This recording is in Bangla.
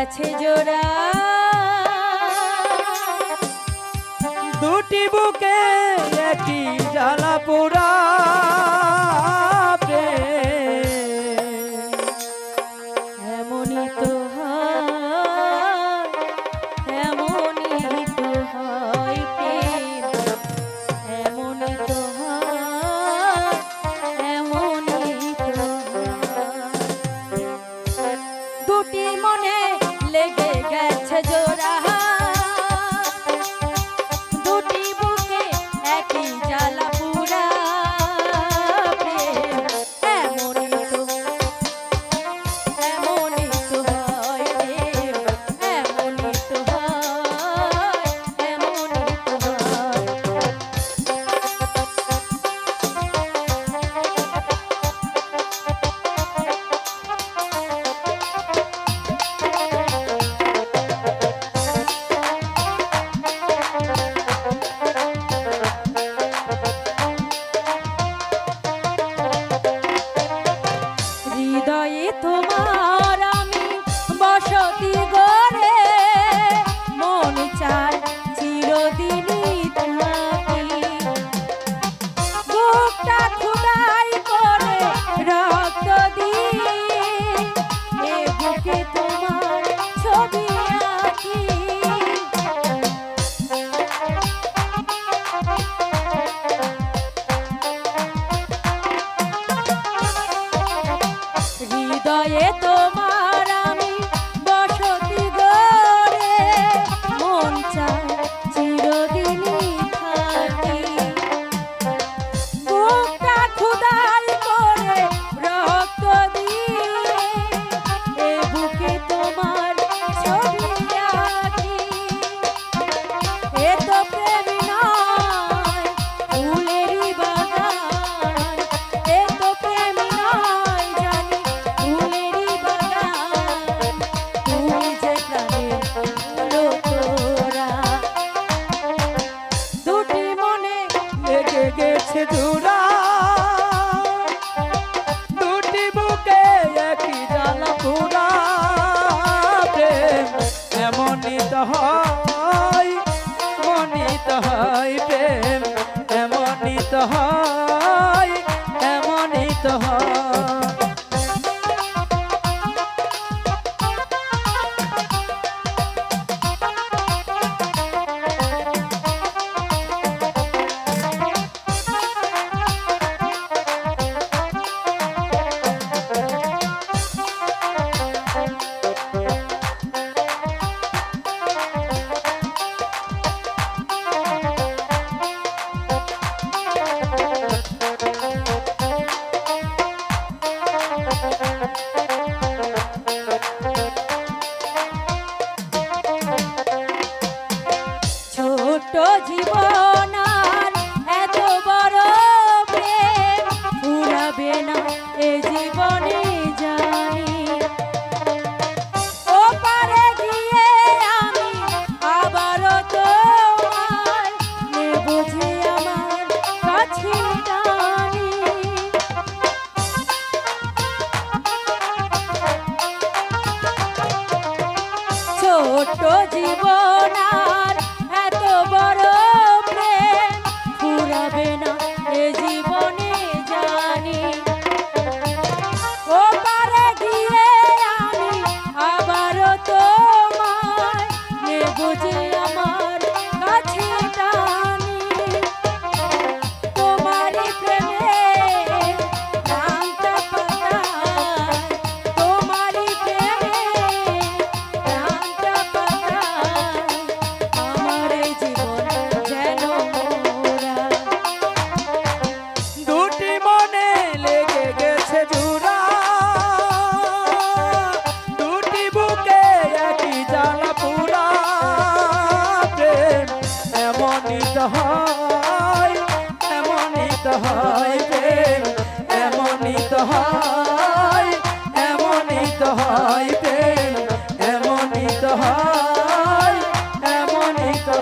গেছে জোড়া। দুটি তোমার হৃদয়ে তো গেছে জুড়া দুটি বুকে একই জানা পুরা। প্রেম এমনই তো হয়। Bye. ছোট জীবন তো হয়, এমনই তো হয় প্রেম এমনই তো হয়, এমনই তো হয় প্রেম হয়, এমনই তো